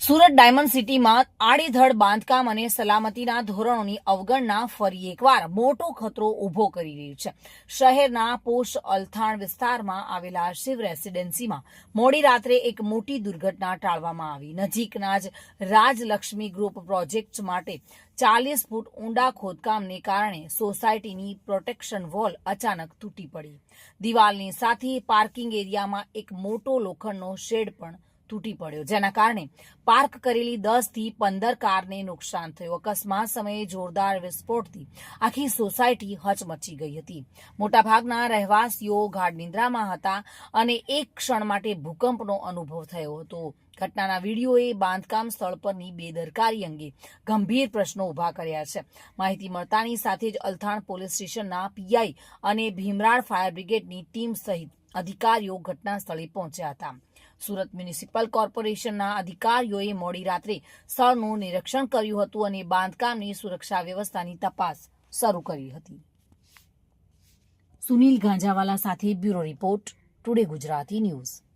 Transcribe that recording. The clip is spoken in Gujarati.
સુરત ડાયમંડ સિટીમાં આડેધડ બાંધકામ અને સલામતીના ધોરણોની અવગણના ફરી એકવાર મોટો ખતરો ઊભો કરી રહ્યું છે. શહેરના પોસ્ટ અલથાણ વિસ્તારમાં આવેલા શિવ રેસિડેન્સીમાં મોડી રાત્રે એક મોટી દુર્ઘટના ટાળવામાં આવી. નજીકના જ રાજલક્ષ્મી ગ્રુપ પ્રોજેક્ટ માટે ચાલીસ ફૂટ ઊંડા ખોદકામને કારણે સોસાયટીની પ્રોટેક્શન વોલ અચાનક તૂટી પડી. દિવાલની સાથે પાર્કિંગ એરિયામાં એક મોટો લોખંડનો શેડ પણ તૂટી પડ્યો. જેના કારણે પાર્ક કરેલી દસથી પંદર કારને નુકસાન થયું. અકસ્માત સમયે જોરદાર વિસ્ફોટથી આખી સોસાયટી હચમચી ગઈ હતી. મોટાભાગના રહેવાસીઓ ગાઢ નિંદ્રામાં હતા અને એક ક્ષણ માટે ભૂકંપનો અનુભવ થયો હતો. ઘટનાના વિડીયોએ બાંધકામ સ્થળ પરની બેદરકારી અંગે ગંભીર પ્રશ્નો ઊભા કર્યા છે. માહિતી મળતાની સાથે જ અલથાણ પોલીસ સ્ટેશનના પીઆઈ અને ભીમરાળ ફાયર બ્રિગેડની ટીમ સહિત અધિકારીઓ ઘટના સ્થળે પહોંચ્યા હતા. સુરત મ્યુનિસિપલ કોર્પોરેશનના અધિકારીઓએ મોડી રાત્રે સ્થળનું નિરીક્ષણ કર્યું હતું અને બાંધકામની સુરક્ષા વ્યવસ્થાની તપાસ શરૂ કરી હતી. સુનિલ ગાંજાવાલા સાથે bureau report, today Gujarati news.